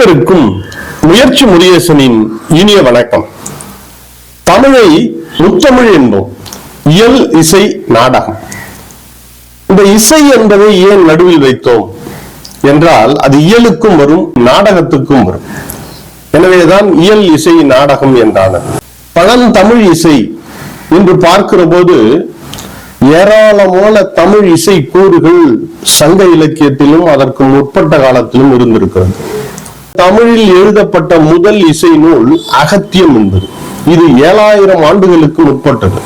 அனைவருக்கும் முயற்சி முருகேசனின் இனிய வணக்கம். தமிழை முத்தமிழ் என்போம். இயல் இசை நாடகம். இந்த இசை என்பதை ஏன் நடுவில் வைத்தோம்? என்றால் அது இயலுக்கும் வரும் நாடகத்துக்கும் வரும். எனவேதான் இயல் இசை நாடகம் என்றானது. பழந்தமிழ் இசை என்று பார்க்கிற போது ஏராளமான தமிழ் இசை கூறுகள் சங்க இலக்கியத்திலும் அதற்கு முற்பட்ட காலத்திலும் இருந்திருக்கிறது. தமிழில் எழுதப்பட்ட முதல் இசை நூல் அகத்தியம் என்பது. இது ஏழாயிரம் ஆண்டுகளுக்கு முற்பட்டது.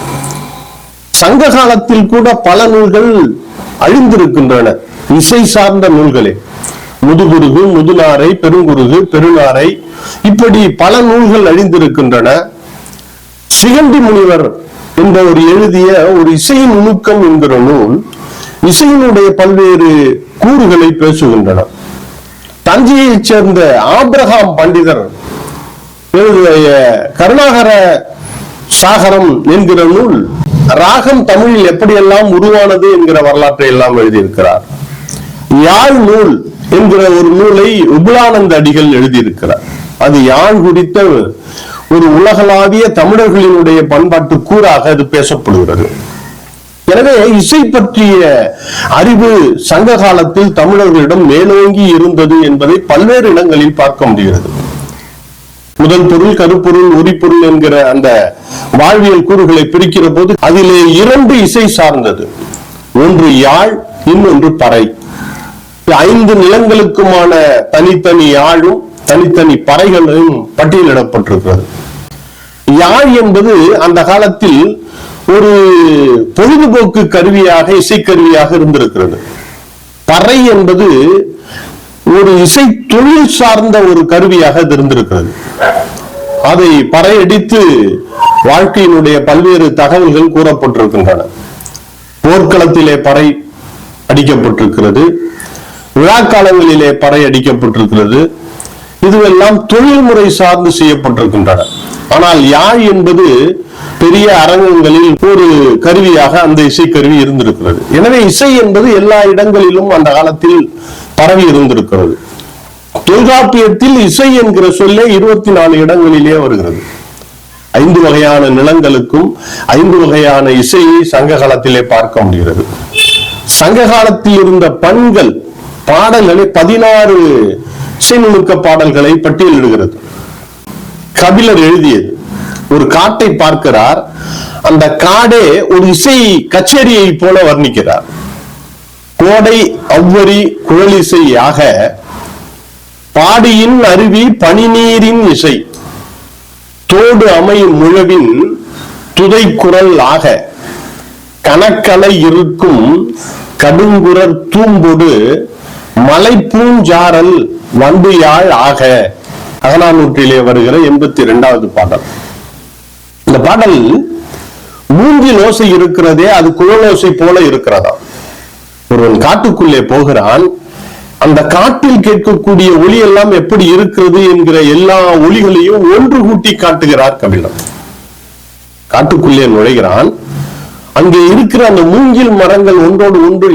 சங்க காலத்தில் கூட பல நூல்கள் அழிந்திருக்கின்றன. இசை சார்ந்த நூல்களே. முதுகுருகு முதுநாரை பெருங்குருகு பெருநாரை இப்படி பல நூல்கள் அழிந்திருக்கின்றன. சிகண்டி முனிவர் என்பவர் எழுதிய ஒரு இசையின் நுணுக்கம் என்கிற நூல் இசையினுடைய பல்வேறு கூறுகளை பேசுகின்றன. தஞ்சையைச் சேர்ந்த ஆப்ரஹாம் பண்டிதர் எழுதிய கருணாகர சாகரம் என்கிற நூல் ராகம் தமிழில் எப்படியெல்லாம் உருவானது என்கிற வரலாற்றை எல்லாம் எழுதியிருக்கிறார். யாழ் நூல் என்கிற ஒரு நூலை உபுலானந்த அடிகள் எழுதியிருக்கிறார். அது யாழ் குறித்த ஒரு உலகளாவிய தமிழர்களினுடைய பண்பாட்டு கூறாக அது பேசப்படுகிறது. எனவே இசை பற்றிய அறிவு சங்க காலத்தில் தமிழர்களிடம் மேலோங்கி இருந்தது என்பதை பல்வேறு இடங்களில் பார்க்க முடிகிறது. முதல் பொருள் கருப்பொருள் உரிப்பொருள் என்கிற அந்த வாழ்வியல் கூறுகளை பிரிக்கிற போது அதிலே இரண்டு இசை சார்ந்தது. ஒன்று யாழ் இன்னொன்று பறை. ஐந்து நிலங்களுக்குமான தனித்தனி யாழும் தனித்தனி பறைகளும் பட்டியலிடப்பட்டிருக்கிறது. யாழ் என்பது அந்த காலத்தில் ஒரு பொழுதுபோக்கு கருவியாக இசைக்கருவியாக இருந்திருக்கிறது. பறை என்பது ஒரு இசை தொழில் சார்ந்த ஒரு கருவியாக இருந்திருக்கிறது. அதை பறையடித்து வாழ்க்கையினுடைய பல்வேறு தகவல்கள் கூறப்பட்டிருக்கின்றன. போர்க்களத்திலே பறை அடிக்கப்பட்டிருக்கிறது. விழாக்காலங்களிலே பறை அடிக்கப்பட்டிருக்கிறது. இதுவெல்லாம் தொழில்முறை சார்ந்து செய்யப்பட்டிருக்கின்றன. ஆனால் யாழ் என்பது பெரிய அரங்கங்களில் ஒரு கருவியாக அந்த இசைக்கருவி இருந்திருக்கிறது. எனவே இசை என்பது எல்லா இடங்களிலும் அந்த காலத்தில் பரவி இருந்திருக்கிறது. தொல்காப்பியத்தில் இசை என்கிற சொல்லே இருபத்தி நாலு இடங்களிலே வருகிறது. ஐந்து வகையான நிலங்களுக்கும் ஐந்து வகையான இசையை சங்க காலத்திலே பார்க்க முடிகிறது. சங்க காலத்தில் இருந்த பண்கள் பாடல்களை பதினாறு இசை நுணுக்க பாடல்களை பட்டியலிடுகிறது. கபிலர் எழுதியது. ஒரு காட்டை பார்க்கிறார். அந்த காடே ஒரு இசை கச்சேரியை போல வர்ணிக்கிறார். கோடை அவ்வரி குழலிசையாக பாடியின் அருவி பனிநீரின் இசை தோடு அமையும் முழவின் துதைக்குரல் ஆக கணக்கலை இருக்கும் கடுங்குரர் தூம்பொடு மலைப்பூஞ்சாரல் வண்டு யாழ் ஆக. அகனானூற்றிலே வருகிற எண்பத்தி இரண்டாவது பாடல். இந்த பாடல் மூங்கில் ஓசை இருக்கிறதே அது குழலோசை போல இருக்கிறதா? ஒருவன் காட்டுக்குள்ளே போகிறான் அந்த காட்டில் கேட்கக்கூடிய ஒளி எல்லாம் எப்படி இருக்கிறது என்கிற எல்லா ஒளிகளையும் ஒன்று கூட்டி காட்டுகிறார் கபிலர் காட்டுக்குள்ளே நுழைகிறான் அங்கே இருக்கிற அந்த மூங்கில் மரங்கள் ஒன்றோடு ஒன்று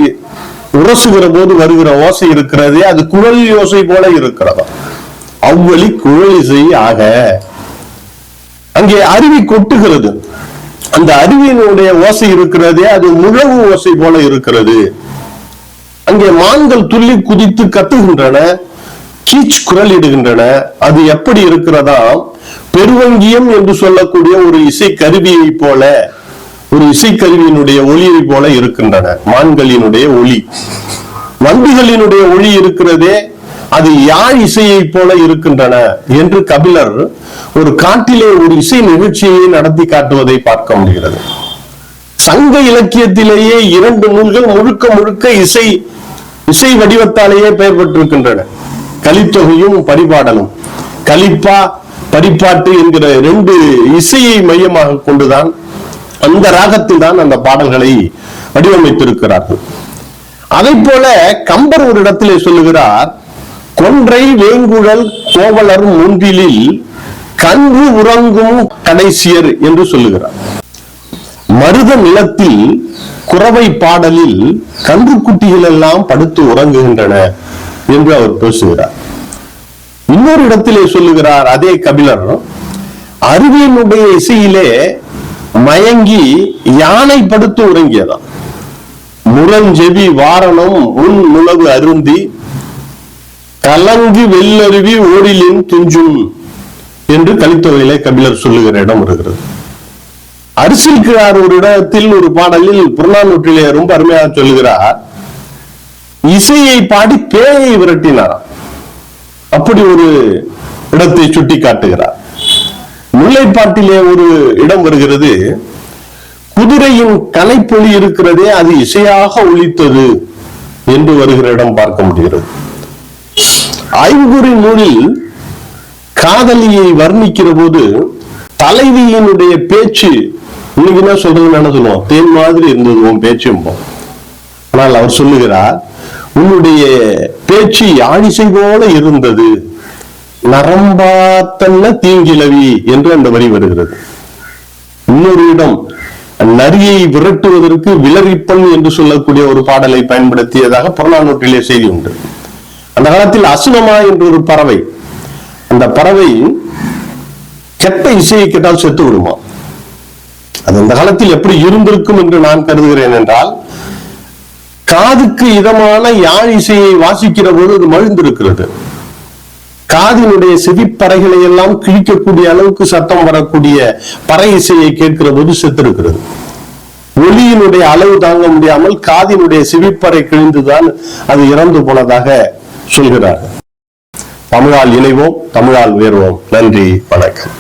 உரசுகிற போது வருகிற ஓசை இருக்கிறதே அது குழல் ஓசை போல இருக்கிறதா? அவ்வளி குழலிசை ஆக. அங்கே அருவி கொட்டுகிறது. அந்த அருவியினுடைய ஓசை இருக்கிறதே அது முழவு ஓசை போல இருக்கிறது. அங்கே மான்கள் துள்ளி குதித்து கத்துகின்றன கீச் குரல் இடுகின்றன அது எப்படி இருக்கிறதா? பெருவங்கியம் என்று சொல்லக்கூடிய ஒரு இசை கருவியை போல ஒரு இசைக்கருவியினுடைய ஒளியை போல இருக்கின்றன. மான்களினுடைய ஒளி. வண்டிகளினுடைய ஒளி இருக்கிறதே அது யாழ் இசையை போல இருக்கின்றன என்று கபிலர் ஒரு காட்டிலே ஒரு இசை நிகழ்ச்சியை நடத்தி காட்டுவதை பார்க்க முடிகிறது. சங்க இலக்கியத்திலேயே இரண்டு நூல்கள் முழுக்க முழுக்க இசை இசை வடிவத்தாலேயே பெயர் பெற்றிருக்கின்றன. கலித்தொகையும் பரிபாடலும் கலிப்பா பரிபாட்டு என்கிற ரெண்டு இசையை மையமாக கொண்டுதான் அந்த ராகத்தில் தான் அந்த பாடல்களை வடிவமைத்திருக்கிறார்கள். அதை போல கம்பர் ஒரு இடத்திலே சொல்லுகிறார் கொன்றை வேங்குழல் கோவலர் முன்பிலில் கன்று உறங்கும் கடைசியர் என்று சொல்லுகிறார். மருத நிலத்தில் குறவை பாடலில் கன்றுக்குட்டிகள் எல்லாம் படுத்து உறங்குகின்றன என்று அவர் பேசுகிறார். இன்னொரு இடத்திலே சொல்லுகிறார் அதே கபிலர் அருவியினுடைய இசையிலே மயங்கி யானை படுத்து உறங்கியதாம். முரஞ்செவி வாரணம் உன் முழவு அருந்தி கலங்கு வெள்ளருவி ஓடிலின் துஞ்சும் என்று கலித்தொகையில கபிலர் சொல்லுகிற இடம் இருக்கிறது. அரிசில்கிறார் ஒரு இடத்தில் ஒரு பாடலில் புறநானூற்றிலே ரொம்ப அருமையாக சொல்லுகிறார் இசையை பாடி பேயை விரட்டினாராம் அப்படி ஒரு இடத்தை சுட்டி காட்டுகிறார் முல்லைப்பாட்டிலே ஒரு இடம் வருகிறது குதிரையின் கலைப்பொலி இருக்கிறதே அது இசையாக ஒழித்தது என்று வருகிற இடம் பார்க்க முடிகிறது. ஐங்குறி நூலில் காதலியை வர்ணிக்கிற போது தலைவியினுடைய பேச்சு இன்னைக்கு என்ன சொல்றதுன்னு என்ன தேன் மாதிரி இருந்தது உன் பேச்சும் ஆனால் அவர் சொல்லுகிறார் உன்னுடைய பேச்சு யாழிசை போல இருந்தது. நரம்பாத்தன்ன தீங்கிலவி என்று அந்த வரி வருகிறது. இன்னொரு இடம் நரியை விரட்டுவதற்கு விலரிப்பன் என்று சொல்லக்கூடிய ஒரு பாடலை பயன்படுத்தியதாக புறநானூற்றிலே செய்தி உண்டு. அந்த காலத்தில் அசுனமா என்ற ஒரு பறவை. அந்த பறவை கெட்ட இசையை கேட்டால் செத்து விடுமா? அது அந்த காலத்தில் எப்படி இருந்திருக்கும் என்று நான் கருதுகிறேன் என்றால் காதுக்கு இதமான யாழ் இசையை வாசிக்கிற போது அது மழுந்திருக்கிறது. காதினுடைய செவிப்பறைகளை எல்லாம் கிழிக்கக்கூடிய அளவுக்கு சத்தம் வரக்கூடிய பறை இசையை கேட்கிற போது செத்திருக்கிறது. ஒளியினுடைய அளவு தாங்க முடியாமல் காதினுடைய செவிப்பறை கிழிந்துதான் அது இறந்து போனதாக சொல்கிறார்கள் தமிழால் இணைவோம் தமிழால் உயர்வோம் நன்றி வணக்கம்.